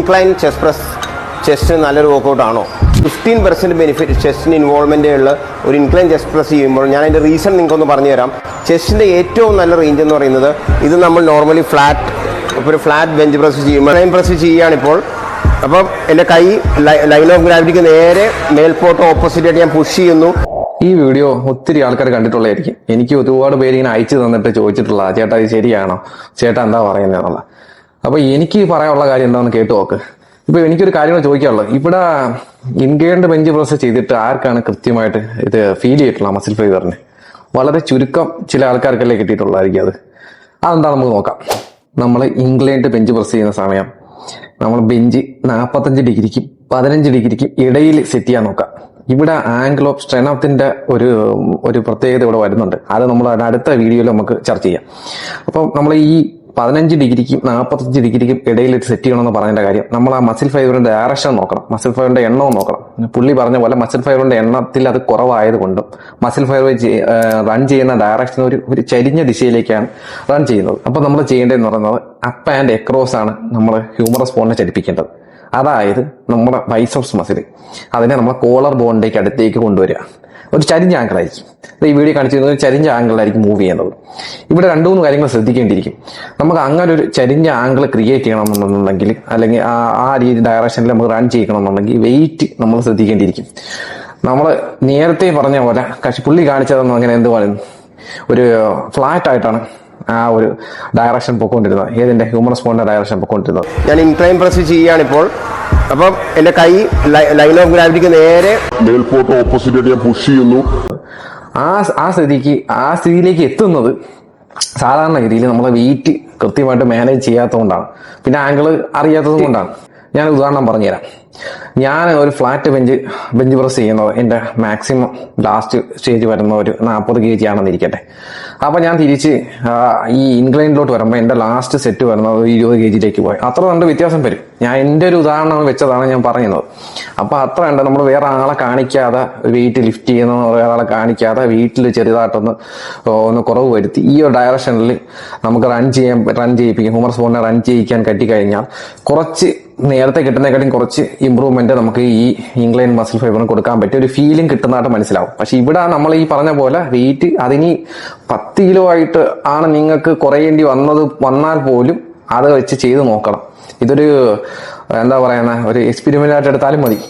Incline chess press ചെസ്റ്റിന് നല്ലൊരു workout ആണോ? ഫിഫ്റ്റീൻ പെർസെന്റ് ബെനിഫിറ്റ് ചെസ്റ്റിന് ഇൻവോൾവ്മെന്റ് ഉള്ള ഒരു ഇൻക്ലൈൻ ചെസ്റ്റ് പ്രസ് ചെയ്യുമ്പോൾ ഞാൻ അതിന്റെ റീസൺ നിങ്ങൾക്കൊന്ന് പറഞ്ഞു തരാം ചെസ്റ്റിന്റെ ഏറ്റവും നല്ല റേഞ്ച് എന്ന് പറയുന്നത് ഇത് നമ്മൾ നോർമലി ഫ്ലാറ്റ് ഇപ്പോൾ ഒരു ഫ്ലാറ്റ് ബെഞ്ച് പ്രസ് ചെയ്യുമ്പോൾ ലൈൻ പ്രസ് ചെയ്യുകയാണിപ്പോൾ അപ്പം എന്റെ കൈ ലൈൻ ഓഫ് ഗ്രാവിറ്റിക്ക് നേരെ മേൽപോട്ട് ഓപ്പോസിറ്റ് ആയിട്ട് ഞാൻ പുഷ് ചെയ്യുന്നു. ഈ വീഡിയോ ഒത്തിരി ആൾക്കാർ കണ്ടിട്ടുള്ളതായിരിക്കും. എനിക്ക് ഒരുപാട് പേര് ഇങ്ങനെ അയച്ചു തന്നിട്ട് ചോദിച്ചിട്ടുള്ള ചേട്ടാ ഇത് ശരിയാണോ? ചേട്ടാ എന്താ പറയുന്നതെന്നുള്ള. അപ്പൊ എനിക്ക് പറയാനുള്ള കാര്യം എന്താണെന്ന് കേട്ട് നോക്ക്. ഇപ്പൊ എനിക്കൊരു കാര്യം ചോദിക്കാനുള്ളത്. ഇവിടെ ഇൻഗേൾഡ് ബെഞ്ച് പ്രോസസ് ചെയ്തിട്ട് ആർക്കാണ് കൃത്യമായിട്ട് ഇത് ഫീൽ ചെയ്തിട്ടുള്ള മസിൽ ഫൈബറിന് വളരെ ചുരുക്കം ചില ആൾക്കാർക്കല്ലേ കിട്ടിയിട്ടുള്ളതായിരിക്കും അത്. അതെന്താ നമുക്ക് നോക്കാം. നമ്മൾ ഇംഗ്ലണ്ട് ബെഞ്ച് പ്രസ് ചെയ്യുന്ന സമയം നമ്മൾ ബെഞ്ച് നാൽപ്പത്തഞ്ച് ഡിഗ്രിക്കും പതിനഞ്ച് ഡിഗ്രിക്കും ഇടയിൽ സെറ്റ് ചെയ്യാൻ നോക്കാം. ഇവിടെ ആംഗിൾ ഓഫ് സ്ട്രെനത്തിന്റെ ഒരു ഒരു പ്രത്യേകത ഇവിടെ വരുന്നുണ്ട്. അത് നമ്മൾ അടുത്ത വീഡിയോയിൽ നമുക്ക് ചർച്ച ചെയ്യാം. അപ്പം നമ്മൾ ഈ പതിനഞ്ച് ഡിഗ്രിക്കും നാൽപ്പത്തഞ്ച് ഡിഗ്രിക്കും ഇടയിൽ സെറ്റ് ചെയ്യണമെന്ന് പറഞ്ഞതിന്റെ കാര്യം. നമ്മൾ ആ മസിൽ ഫൈബറിന്റെ ഡയറക്ഷൻ നോക്കണം. മസിൽ ഫൈബറിന്റെ എണ്ണവും നോക്കണം. പുള്ളി പറഞ്ഞ പോലെ മസിൽ ഫൈബറിന്റെ എണ്ണത്തിൽ അത് കുറവായതുകൊണ്ടും മസിൽ ഫൈബർ റൺ ചെയ്യുന്ന ഡയറക്ഷൻ ഒരു ഒരു ചരിഞ്ഞ ദിശയിലേക്കാണ് റൺ ചെയ്യുന്നത്. അപ്പോൾ നമ്മൾ ചെയ്യേണ്ടതെന്ന് പറയുന്നത് അപ്പ് ആൻഡ് എക്രോസ് ആണ് നമ്മൾ ഹ്യൂമറസ് ബോണിനെ ചലിപ്പിക്കേണ്ടത് അതായത് നമ്മുടെ ബൈസപ്സ് മസിൽ അതിനെ നമ്മൾ കോളർ ബോണിലേക്ക് അടുത്തേക്ക് കൊണ്ടുവരിക. ഒരു ചരിഞ്ഞ ആംഗിളായിരിക്കും ഇത് ഈ വീഡിയോ കാണിച്ചു തരുന്നത് ഒരു ചരിഞ്ഞ ആംഗിളായിരിക്കും മൂവ് ചെയ്യുന്നത്. ഇവിടെ രണ്ട് മൂന്ന് കാര്യങ്ങൾ ശ്രദ്ധിക്കേണ്ടിയിരിക്കും. നമുക്ക് അങ്ങനെ ഒരു ചരിഞ്ഞ ആംഗിൾ ക്രിയേറ്റ് ചെയ്യണമെന്നുണ്ടെങ്കിൽ അല്ലെങ്കിൽ ആ രീതി ഡയറക്ഷനിൽ നമുക്ക് റൺ ചെയ്യണമെന്നുണ്ടെങ്കിൽ വെയിറ്റ് നമ്മൾ ശ്രദ്ധിക്കേണ്ടിയിരിക്കും. നമ്മൾ നേരത്തെ പറഞ്ഞ പോലെ കക്ഷി പുള്ളി കാണിച്ചതെന്ന് അങ്ങനെ എന്ത് പറയുന്നു? ഒരു ഫ്ലാറ്റ് ആയിട്ടാണ് ആ ഒരു ഡയറക്ഷൻ പൊക്കോണ്ടിരുന്നത്. ഏതിന്റെ? ഹ്യൂമൻ സ്പോണിന്റെ ഡയറക്ഷൻ പൊക്കോണ്ടിരുന്നത്. ഞാൻ ഇൻക്ലൈൻ പ്രസ് ചെയ്യുകയാണിപ്പോൾ അപ്പം എന്റെ കൈ ലൈൻ ഓഫ് ഗ്രാവിറ്റിക്ക് നേരെ മേൽപോട്ട് ഓപ്പോസിറ്റ് ഞാൻ പുഷ് ചെയ്യുന്നു. ആ ആ സ്ഥിതിക്ക് ആ സ്ഥിതിയിലേക്ക് എത്തുന്നത് സാധാരണ രീതിയിൽ നമ്മളെ വെയിറ്റ് കൃത്യമായിട്ട് മാനേജ് ചെയ്യാത്തതുകൊണ്ടാണ്. പിന്നെ ആംഗിൾ അറിയാത്തത് കൊണ്ടാണ്. ഞാൻ ഉദാഹരണം പറഞ്ഞുതരാം. ഞാൻ ഒരു ഫ്ലാറ്റ് ബെഞ്ച് ബെഞ്ച് പ്രസ് ചെയ്യുന്നത് എന്റെ മാക്സിമം ലാസ്റ്റ് സ്റ്റേജ് വരുന്ന ഒരു നാൽപ്പത് കെ ജി ആണെന്ന് ഇരിക്കട്ടെ അപ്പോൾ ഞാൻ തിരിച്ച് ഈ ഇംഗ്ലണ്ടിലോട്ട് വരുമ്പോൾ എന്റെ ലാസ്റ്റ് സെറ്റ് വരുന്നത് ഇരുപത് കെ ജിയിലേക്ക് പോയി. അത്ര കണ്ട് വ്യത്യാസം വരും. ഞാൻ എന്റെ ഒരു ഉദാഹരണം വെച്ചതാണ് ഞാൻ പറയുന്നത് അപ്പോൾ അത്ര ഉണ്ട് നമ്മൾ വേറെ ആളെ കാണിക്കാതെ വെയിറ്റ് ലിഫ്റ്റ് ചെയ്യുന്ന വേറെ ആളെ കാണിക്കാതെ വീട്ടിൽ ചെറുതായിട്ടൊന്ന് ഒന്ന് കുറവ് വരുത്തി. ഈ ഒരു ഡയറക്ഷനിൽ നമുക്ക് റൺ ചെയ്യാൻ റൺ ചെയ്യിപ്പിക്കും ഹ്യൂമർ സ്പോണിനെ റൺ ചെയ്യിക്കാൻ കട്ടിക്കഴിഞ്ഞാൽ കുറച്ച് നേരത്തെ കിട്ടുന്നതിനെക്കാട്ടും കുറച്ച് ഇമ്പ്രൂവ്മെന്റ് നമുക്ക് ഈ ഇംഗ്ലൈൻ മസിൽ ഫൈബറിന് കൊടുക്കാൻ പറ്റിയ ഒരു ഫീലിംഗ് കിട്ടുന്നതായിട്ട് മനസ്സിലാവും. പക്ഷെ ഇവിടെ നമ്മൾ ഈ പറഞ്ഞ പോലെ വെയിറ്റ് അതിനി പത്ത് കിലോ ആയിട്ട് ആണ് നിങ്ങൾക്ക് കുറയേണ്ടി വന്നത് വന്നാൽ പോലും അത് വെച്ച് ചെയ്ത് നോക്കണം. ഇതൊരു എന്താ പറയുന്ന ഒരു എക്സ്പെരിമെന്റ് ആയിട്ട് എടുത്താലും മതി.